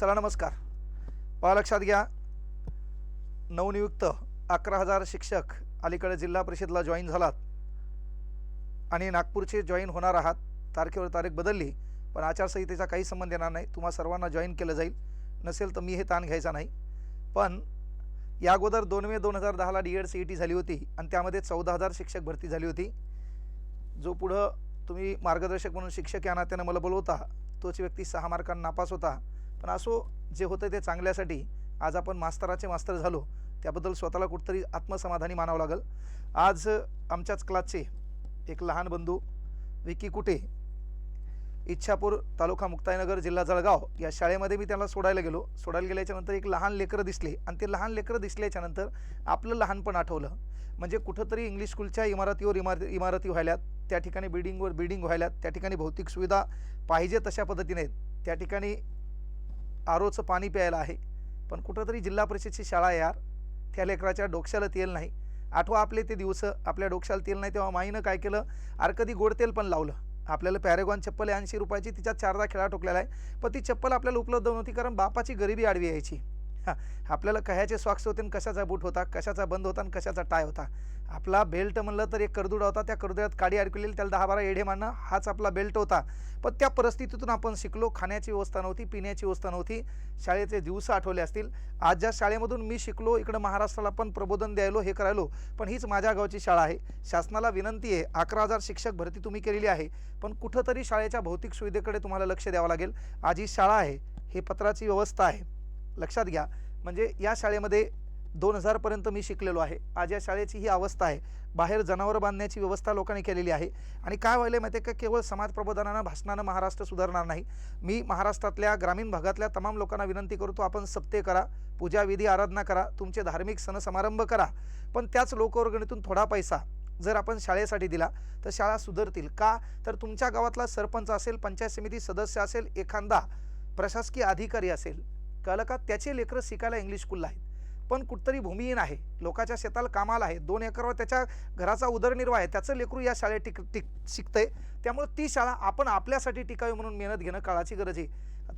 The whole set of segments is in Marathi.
चला नमस्कार. पहा लक्षात घ्या. नवनियुक्त अकरा हजार शिक्षक अलीकडे जिल्हा परिषदला जॉईन झालात. आणि नागपूरचे जॉईन होणार आहात. तारखेवर तारीख बदलली पण आचारसंहितेचा काही संबंध येणार नाही. तुम्हा सर्वांना जॉईन केलं जाईल. नसेल तर मी हे ताण घ्यायचा नाही. पण या अगोदर दोन मे दोन हजार दहाला D Ed C E T झाली होती आणि त्यामध्ये चौदा हजार शिक्षक भरती झाली होती. जो पुढं तुम्ही मार्गदर्शक म्हणून शिक्षक या नात्यानं मला बोलवता तोच व्यक्ती सहा मार्कांना नापास होता. पण असो जे होतं ते चांगल्यासाठी आज आपण मास्तराचे मास्तर झालो त्याबद्दल स्वतःला कुठंतरी आत्मसमाधानी मानावं लागेल. आज आमच्याच क्लासचे एक लहान बंधू विकी कुटे इच्छापूर तालुका मुक्ताईनगर जिल्हा जळगाव या शाळेमध्ये मी त्याला सोडायला गेलो. सोडायला गेल्याच्यानंतर एक लहान लेकरं दिसले आणि ते लहान लेकरं दिसल्याच्यानंतर आपलं लहानपण आठवलं. म्हणजे कुठंतरी इंग्लिश स्कूलच्या इमारतीवर इमारती इमारती व्हायल्यात त्या ठिकाणी बिल्डिंगवर बिल्डिंग व्हायल्यात त्या ठिकाणी भौतिक सुविधा पाहिजे तशा पद्धतीने त्या ठिकाणी आरोचं पाणी प्यायला आहे. पण कुठंतरी जिल्हा परिषदची शाळा यार. त्या लेकराच्या डोक्याला तेल नाही. आठवा आपले ते दिवस आपल्या डोक्याला तेल नाही तेव्हा माईनं काय केलं? आर कधी गोड तेल पण लावलं. आपल्याला पॅरेगॉन चप्पल ऐंशी रुपयाची तिच्यात चारदा खेळा ठोकलेला आहे. पण ती चप्पल आपल्याला उपलब्ध नव्हती कारण बापाची गरिबी आडवी यायची. आपल्याला कह्याचे सॉक्स होते आणि कशाचा बूट होता कशाचा बंद होता आणि कशाचा टाय होता? आपला बेल्ट म्हणलं तर एक करदुडा होता त्या करदुड्यात काडी अडकलेली त्याला दहा बारा एढे मारणं हाच आपला बेल्ट होता. पण त्या परिस्थितीतून आपण शिकलो खाण्याची व्यवस्था नव्हती पिण्याची व्यवस्था नव्हती शाळेचे दिवस आठवले असतील. आज ज्या शाळेमधून मी शिकलो इकडं महाराष्ट्राला पण प्रबोधन द्यायलो हे करायलो पण हीच माझ्या गावची शाळा आहे. शासनाला विनंती आहे अकरा हजार शिक्षक भरती तुम्ही केलेली आहे पण कुठंतरी शाळेच्या भौतिक सुविधेकडे तुम्हाला लक्ष द्यावं लागेल. आज ही शाळा आहे हे पत्राची व्यवस्था आहे. लक्षात घ्या. म्हणजे या शाळेमध्ये दोन हजारपर्यंत मी शिकलेलो आहे. आज या शाळेची ही अवस्था आहे. बाहेर जनावरं बांधण्याची व्यवस्था लोकांनी केलेली आहे. आणि काय व्हायलं माहिती आहे का? केवळ समाज प्रबोधनानं भाषणानं महाराष्ट्र सुधारणार नाही. मी महाराष्ट्रातल्या ग्रामीण भागातल्या तमाम लोकांना विनंती करतो आपण सप्ते करा पूजा विधी आराधना करा तुमचे धार्मिक सण समारंभ करा. पण त्याच लोकवर्गणीतून थोडा पैसा जर आपण शाळेसाठी दिला तर शाळा सुधारतील. का? तर तुमच्या गावातला सरपंच असेल पंचायत समिती सदस्य असेल एखादा प्रशासकीय अधिकारी असेल कळलं का? त्याचे लेकरं शिकायला इंग्लिश स्कूलला आहेत. पण कुठतरी भूमिहीन आहे. लोकाच्या शेताला कामाला आहे. दोन एकरवर त्याच्या घराचा उदरनिर्वाह आहे. त्याचं लेकरू या शाळेत टिक टिक शिकतंय. त्यामुळे ती शाळा आपण आपल्यासाठी टिकावी म्हणून मेहनत घेणं काळाची गरज आहे.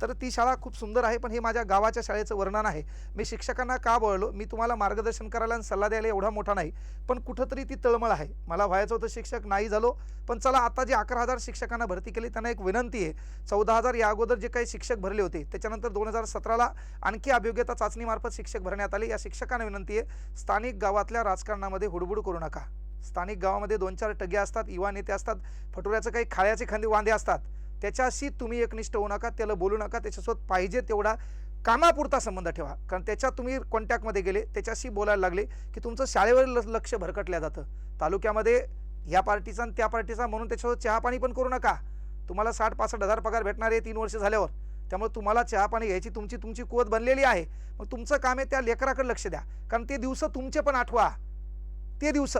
तर ती शाळा खूप सुंदर आहे पण हे माझ्या गावाच्या शाळेचं वर्णन आहे. मी शिक्षकांना का बोललो? मी तुम्हाला मार्गदर्शन करायला आणि सल्ला द्यायला एवढा मोठा नाही पण कुठंतरी ती तळमळ आहे. मला व्हायचं होतं शिक्षक नाही झालो पण चला आता जे अकरा हजार शिक्षकांना भरती केली त्यांना एक विनंती आहे. चौदा हजार या अगोदर जे काही शिक्षक भरले होते त्याच्यानंतर दोन हजार सतराला आणखी अभियोग्यता चाचणीमार्फत शिक्षक भरण्यात आले. या शिक्षकांना विनंती आहे स्थानिक गावातल्या राजकारणामध्ये हुडबुड करू नका. स्थानिक गावामध्ये दोन चार टगे असतात युवा नेते असतात फटुऱ्याचं काही खाळ्याचे खांदे वांदे असतात. त्याच्याशी तुम्ही एकनिष्ठ होऊ नका त्याला बोलू नका त्याच्यासोबत पाहिजे तेवढा कामापुरता संबंध ठेवा. कारण त्याच्यात तुम्ही कॉन्टॅक्टमध्ये गेले त्याच्याशी बोलायला लागले की तुमचं शाळेवर ल- लक्ष भरकटल्या जातं. तालुक्यामध्ये या पार्टीचा आणि त्या पार्टीचा म्हणून त्याच्यासोबत चहापाणी पण करू नका. तुम्हाला साठ पासष्ट हजार पगार भेटणार आहे तीन वर्ष झाल्यावर. त्यामुळे तुम्हाला चहा पाणी घ्यायची तुमची तुमची कुवत बनलेली आहे. मग तुमचं काम आहे त्या लेकराकडे लक्ष द्या. कारण ते दिवस तुमचे पण आठवा. ते दिवस.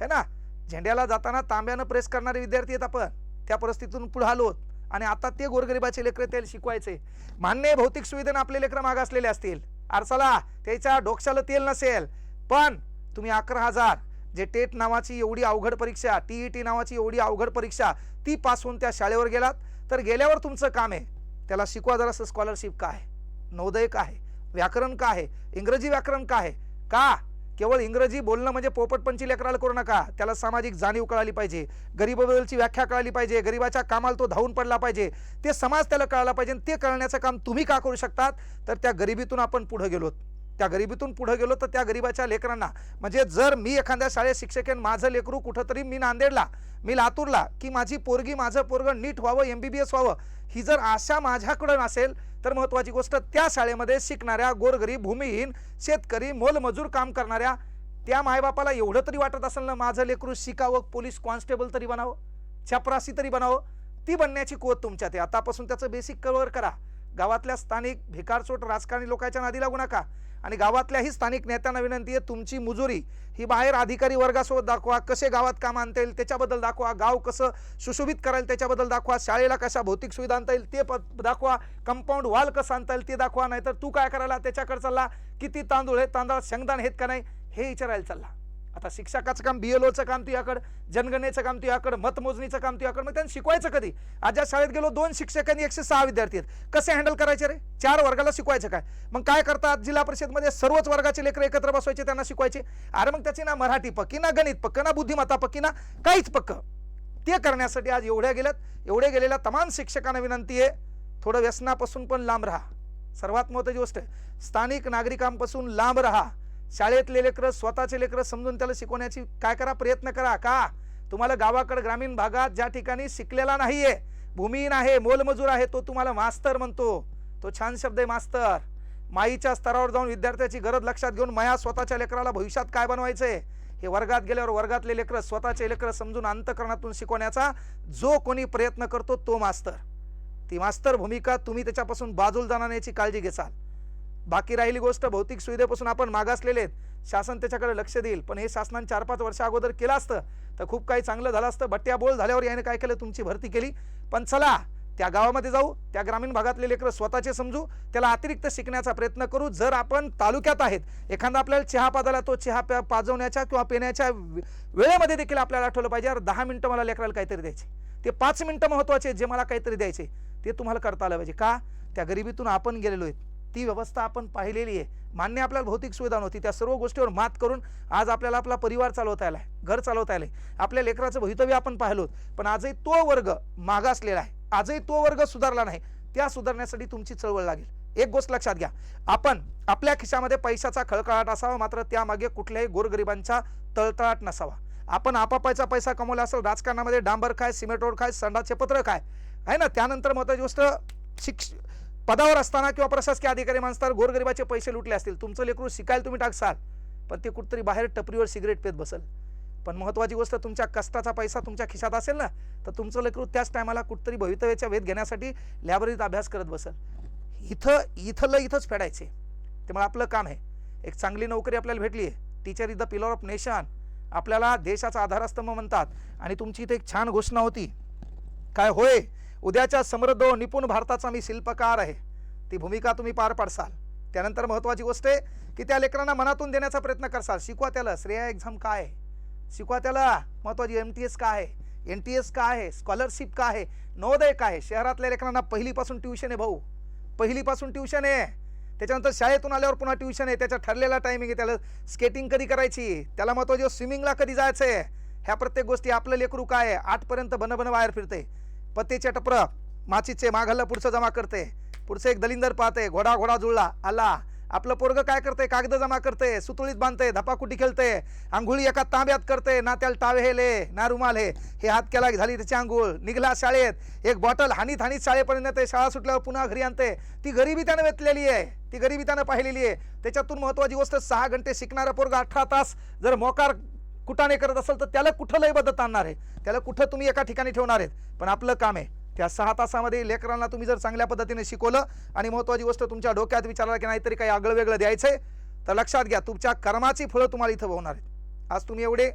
है ना? झेंड्याला जाताना तांब्यानं प्रेस करणारे विद्यार्थी आहेत आपण. त्या परिस्थितीतून पुढे आलोत आणि आता ते गोरगरिबाचे लेकरं त्याला शिकवायचे. मान्य भौतिक सुविधेनं आपले लेकरं मागासलेले असतील. आरसाला त्याच्या डोक्याला तेल नसेल. पण तुम्ही अकरा हजार जे टेट नावाची एवढी अवघड परीक्षा टी ई टी नावाची एवढी अवघड परीक्षा ती पास होऊन त्या शाळेवर गेलात तर गेल्यावर तुमचं काम आहे. त्याला शिकवा जरासं स्कॉलरशिप काय आहे? नवोदय व्याकरण काय आहे? इंग्रजी व्याकरण का आहे? का? केवळ इंग्रजी बोलणं म्हणजे पोपटपंची लेकराला करू नका. त्याला सामाजिक जाणीव कळाली पाहिजे. गरीबाबद्दलची व्याख्या कळाली पाहिजे. गरिबाच्या कामाला तो धावून पडला पाहिजे. ते समाज त्याला कळाला पाहिजे आणि ते कळण्याचं काम तुम्ही का करू शकतात? तर त्या गरिबीतून आपण पुढं गेलोत. त्या गरिबीतून पुढं गेलो तर त्या गरिबाच्या लेकरांना म्हणजे जर मी एखाद्या शाळेत शिक्षकेन माझं लेकरू कुठंतरी मी नांदेडला मी लातूरला की माझी पोरगी माझं पोरगं नीट व्हावं एम बी बी एस व्हावं ही जर आशा माझ्याकडं नसेल तर महत्त्वाची गोष्ट त्या शाळेमध्ये शिकणाऱ्या गोरगरीब भूमिहीन शेतकरी मोलमजूर काम करणाऱ्या त्या मायबापाला एवढं तरी वाटत असेल ना माझं लेकरू शिकावं पोलीस कॉन्स्टेबल तरी बनावं छपरासी तरी बनावं ती बनण्याची कोत तुमच्यात आहे. आतापासून त्याचं बेसिक कवर करा. गावातल्या स्थानिक भिकारचोट राजकारणी लोकांच्या नादी लागू नका. आणि गावातल्याही स्थानिक नेत्यांना विनंती आहे तुमची मुजुरी ही बाहेर अधिकारी वर्गासोबत दाखवा कसे गावात काम आणता येईल त्याच्याबद्दल दाखवा गाव कसं सुशोभित करायला त्याच्याबद्दल दाखवा शाळेला कशा भौतिक सुविधा आणता येईल ते प- दाखवा कंपाऊंड वाल कसं आणता येईल ते दाखवा नाहीतर तू काय करायला त्याच्याकडे चालला किती तांदूळ हे तांदळात शेंगदाण आहेत का नाही हे विचारायला चालला. आता शिक्षकाचं काम बी एल ओचं काम तुझ्याकडं जनगणनेचं काम तुझ्याकडं मतमोजणीचं काम तुझ्याकडं मग त्यांनी शिकवायचं कधी? आज ज्या शाळेत गेलो दोन शिक्षक आणि एकशे सहा विद्यार्थी आहेत. कसे हँडल करायचे रे? चार वर्गाला शिकवायचं काय? मग काय करतात? जिल्हा परिषदमध्ये सर्वच वर्गाचे लेकर एकत्र बसवायचे त्यांना शिकवायचे? अरे मग त्याची ना मराठी पक्की ना गणित पक्क ना बुद्धिमत्ता पक्की ना काहीच पक्क. ते करण्यासाठी आज एवढ्या गेल्यात एवढ्या गेलेल्या तमाम शिक्षकांना विनंती आहे थोडं व्यसनापासून पण लांब राहा. सर्वात महत्त्वाची गोष्ट आहे स्थानिक नागरिकांपासून लांब राहा. शाळेतले लेकरं स्वतःचे लेकरं समजून त्याला शिकवण्याची काय करा प्रयत्न करा का? तुम्हाला गावाकडे ग्रामीण भागात ज्या ठिकाणी शिकलेला नाही आहे भूमिहीन आहे मोलमजूर आहे तो तुम्हाला मास्तर म्हणतो. तो छान शब्द आहे मास्तर. माईच्या स्तरावर जाऊन विद्यार्थ्याची गरज लक्षात घेऊन माया स्वतःच्या लेकराला भविष्यात काय बनवायचंय? हे वर्गात गेल्यावर वर्गातले लेकरं स्वतःचे लेकरं समजून अंतकरणातून शिकवण्याचा जो कोणी प्रयत्न करतो तो मास्तर. ती मास्तर भूमिका तुम्ही त्याच्यापासून बाजूला जाणार याची काळजी घेसाल. बाकी राहिली गोष्ट भौतिक सुविधेपासून आपण मागासलेले आहेत. शासन त्याच्याकडे लक्ष देईल. पण हे शासनाने चार पाच वर्षा अगोदर केलं असतं तर खूप काही चांगलं झालं असतं. बट्ट्या बोल झाल्यावर याने काय केलं? तुमची भरती केली. पण चला त्या गावामध्ये जाऊ त्या ग्रामीण भागातले लेकरं स्वतःचे समजू त्याला अतिरिक्त शिकण्याचा प्रयत्न करू. जर आपण तालुक्यात आहेत एखादा आपल्याला चहा पाजाला तो चहा प्या पाजवण्याच्या किंवा पिण्याच्या वेळेमध्ये देखील आपल्याला आठवलं पाहिजे. यार दहा मिनटं मला लेकराला काहीतरी द्यायचे. ते पाच मिनटं महत्त्वाचे जे मला काहीतरी द्यायचे. ते तुम्हाला करता आलं पाहिजे. का? त्या गरिबीतून आपण गेलेलो आहेत. ती व्यवस्था आपण पाहिलेली आहे. मान्य आपल्याला भौतिक सुविधा नव्हती. त्या सर्व गोष्टीवर मात करून आज आपल्याला आपला परिवार चालवता आहे. घर चालवता आलंय आपल्या लेकराचं भवितव्य आपण पाहिलो पण आजही तो वर्ग मागासलेला आहे. आजही तो वर्ग सुधारला नाही. त्या सुधारण्यासाठी तुमची चळवळ लागेल. एक गोष्ट लक्षात घ्या. आपण आपल्या खिशामध्ये पैशाचा खळखळाट असावा मात्र त्यामागे कुठल्याही गोरगरिबांचा तळतळाट नसावा. आपण आपापायचा पैसा कमवला असेल राजकारणामध्ये डांबर काय सिमेंट रोड काय संडाचे पत्र काय आहे ना? त्यानंतर महत्वाची गोष्ट शिक्ष पदावर असताना किंवा प्रशासकीय अधिकारी माणसाला गोरगरिबाचे पैसे लुटले असतील तुमचं लेकरू शिकायला तुम्ही टाकसाल पण ते कुठतरी बाहेर टपरीवर सिगरेट पेत बसल. पण महत्त्वाची गोष्ट तुमच्या कष्टाचा पैसा तुमच्या खिशात असेल ना तर तुमचं लेकरू त्याच टायमाला कुठतरी भवितव्याचा वेध घेण्यासाठी लॅबरेरीत अभ्यास करत बसल. इथं इथलं इथंच फेडायचे. त्यामुळे आपलं काम आहे. एक चांगली नोकरी आपल्याला भेटली आहे teacher is the pillar of nation आपल्याला देशाचा आधारस्तंभ म्हणतात. आणि तुमची इथे एक छान घोषणा होती. काय होय? उद्याच्या समृद्ध निपुण भारताचा मी शिल्पकार आहे. ती भूमिका तुम्ही पार पाडसाल. त्यानंतर महत्त्वाची गोष्ट आहे की त्या लेकरांना मनातून देण्याचा प्रयत्न करसाल. शिकवा त्याला श्रेया एक्झाम काय आहे? शिकवा त्याला महत्त्वाची एम टी एस काय आहे? एन टी एस काय आहे? स्कॉलरशिप काय आहे? नवोदय काय आहे? शहरातल्या लेकरांना पहिलीपासून ट्युशन आहे भाऊ. पहिलीपासून ट्युशन आहे. त्याच्यानंतर शाळेतून आल्यावर पुन्हा ट्युशन आहे. त्याचा ठरलेला टायमिंग आहे. त्याला स्केटिंग कधी करायची? त्याला महत्त्वाची स्विमिंगला कधी जायचं आहे ह्या प्रत्येक गोष्टी आपलं लेकरू काय आहे? आठपर्यंत बनबन बाहेर फिरते पतीचे टपरं माचीचे माघाला पुढचं जमा करते. पुढचं एक दलिंदर पाहते घोडा घोडा जुळला आला. आपलं पोरग काय करते? कागद जमा करते सुतुळीत बांधते धपाकुटी खेळते आंघोळी एका तांब्यात करते ना त्याला टावे हेले ना रुमाल हे. हे हात केला झाली त्याची आंघोळ. निघला शाळेत. एक बॉटल हानीत हानीत शाळेपर्यंत येते शाळा सुटल्यावर पुन्हा घरी आणते. ती गरिबी त्यानं वेतलेली आहे. ती गरिबी त्यानं पाहिलेली आहे. त्याच्यातून महत्वाची गोष्ट सहा घंटे शिकणारा पोरगा अठरा तास जर मोकार कुटाने करत असेल तर त्याला कुठं लय आणणार आहे? त्याला कुठं तुम्ही एका ठिकाणी ठेवणार आहेत? पण आपलं काम आहे त्या सहा तासामध्ये लेकरांना तुम्ही जर चांगल्या पद्धतीने शिकवलं आणि महत्त्वाची गोष्ट तुमच्या डोक्यात विचारला की नाहीतरी काही आगळं वेगळं द्यायचं आहे तर लक्षात घ्या तुमच्या कर्माची फळं तुम्हाला इथं होणार आहेत. आज तुम्ही एवढे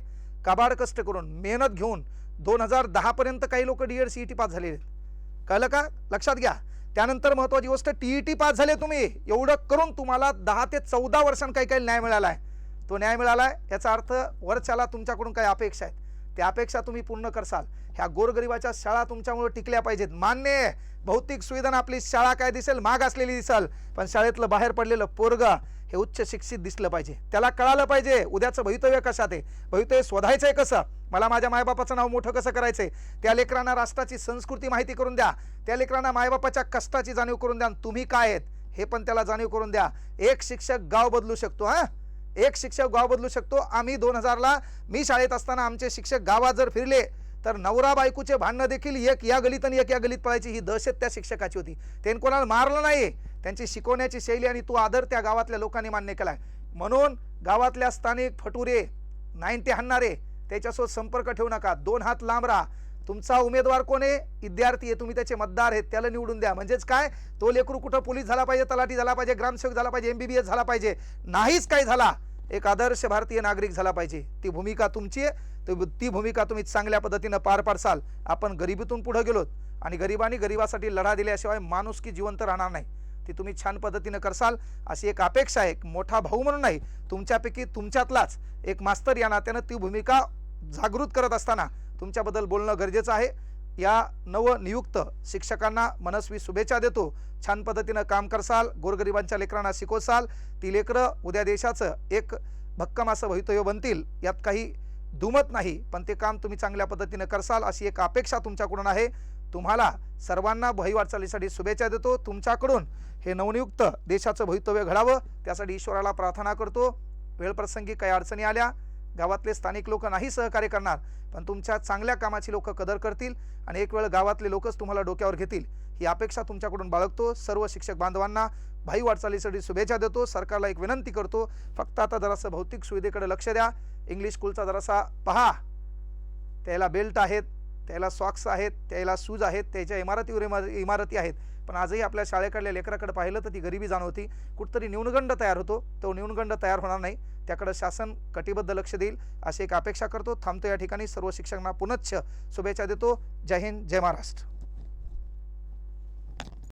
काबाड कष्ट करून मेहनत घेऊन दोन हजार दहापर्यंत काही लोक D Ed C E T pass झालेले आहेत. कळलं का? लक्षात घ्या. त्यानंतर महत्त्वाची गोष्ट टी ई टी पास झाले तुम्ही. एवढं करून तुम्हाला दहा ते चौदा वर्षांनी काही काही न्याय मिळाला आहे. तो न्याय मिळाला आहे याचा अर्थ वरच्याला तुमच्याकडून काही अपेक्षा आहेत. त्या अपेक्षा तुम्ही पूर्ण करसाल. ह्या गोरगरिबाच्या शाळा तुमच्यामुळे टिकल्या पाहिजेत. मान्य आहे, भौतिक सुविधांना आपली शाळा काय दिसेल? माग असलेली दिसेल. पण शाळेतलं बाहेर पडलेलं पोरग हे उच्च शिक्षित दिसलं पाहिजे. त्याला कळालं पाहिजे उद्याचं भवितव्य कशात आहे? भवितव्य शोधायचं आहे कसं? मला माझ्या मायबापाचं नाव मोठं कसं करायचंय? त्या लेकरांना राष्ट्राची संस्कृती माहिती करून द्या. त्या लेकरांना मायबापाच्या कष्टाची जाणीव करून द्या तुम्ही काय आहेत हे पण त्याला जाणीव करून द्या. एक शिक्षक गाव बदलू शकतो हां? एक शिक्षक गाव बदलू शकतो. आम्ही दोन हजारला मी शाळेत असताना आमचे शिक्षक गावात जर फिरले तर नवरा बायकोचे भांडणं देखील एक या गलीत आणि एक या गलीत पळायची ही दहशत त्या शिक्षकाची होती. त्यांनी कोणाला मारलं नाही त्यांची शिकवण्याची शैली आणि तो आदर त्या गावातल्या लोकांनी मान्य केलाय. म्हणून गावातल्या स्थानिक फटुरे नाईन्टी हाणणारे त्याच्यासोबत संपर्क ठेवू नका. दोन हात लांब राहा. तुमचा उमेदवार कोण आहे? विद्यार्थी आहे तुम्ही त्याचे मतदार आहेत त्याला निवडून द्या. म्हणजेच काय? तो लेकरू कुठं पोलीस झाला पाहिजे तलाठी झाला पाहिजे ग्रामसेवक झाला पाहिजे एमबीबीएस झाला पाहिजे नाहीच काय झाला. एक आदर्श भारतीय नागरिक झाला पाहिजे. ती भूमिका तुमची आहे. ती- ती भूमिका तुम्ही चांगल्या पद्धतीनं पार पाडसाल. आपण गरिबीतून पुढं गेलोत आणि गरिबांनी गरिबासाठी लढा दिल्याशिवाय माणुसकी जिवंत राहणार नाही. ती तुम्ही छान पद्धतीनं करसाल. अशी एक अपेक्षा आहे. एक मोठा भाऊ म्हणून नाही तुमच्यापैकी तुमच्यातलाच एक मास्तर या नात्यानं ती भूमिका जागृत करत असताना तुमच्याबद्दल बोलणं गरजेचं आहे. या नवनियुक्त शिक्षकांना मनस्वी शुभेच्छा देतो. छान पद्धतीनं काम करसाल गोरगरिबांच्या लेकरांना शिकवसाल. ती लेकरं उद्या देशाचं एक भक्कम असं भवितव्य बनतील यात काही दुमत नाही पण ते काम तुम्ही चांगल्या पद्धतीनं करसाल अशी एक अपेक्षा तुमच्याकडून आहे. तुम्हाला सर्वांना भई वाटचालीसाठी शुभेच्छा देतो. तुमच्याकडून हे नवनियुक्त देशाचं भवितव्य घडावं त्यासाठी ईश्वराला प्रार्थना करतो. वेळप्रसंगी काही अडचणी आल्या गावातले स्थानिक लोक नाही सहकार्य करणार पण तुमच्या चांगल्या कामाची लोक कदर करतील आणि एक वेळ गावातले लोकच तुम्हाला डोक्यावर घेतील. ही अपेक्षा तुमच्याकडून बाळगतो. सर्व शिक्षक बांधवांना भाई वाटचालीसाठी शुभेच्छा देतो. सरकारला एक विनंती करतो. फक्त आता जरासं भौतिक सुविधेकडे लक्ष द्या. इंग्लिश स्कूलचा जरासा पहा. त्याला बेल्ट आहेत त्याला सॉक्स आहेत त्याला शूज आहेत त्याच्या इमारतीवर इमार इमारती आहेत. पण आजही आपल्या शाळेकडल्या लेकराकडे पाहिलं तर ती गरिबी जाणवती. कुठतरी न्यूनगंड तयार होतो. तो न्यूनगंड तयार होणार नाही. त्याकडे शासन कटिबद्ध लक्ष देईल अशी एक अपेक्षा करतो. थांबतो या ठिकाणी. सर्व शिक्षकांना पुनच्छ शुभेच्छा देतो. जय हिंद जय महाराष्ट्र.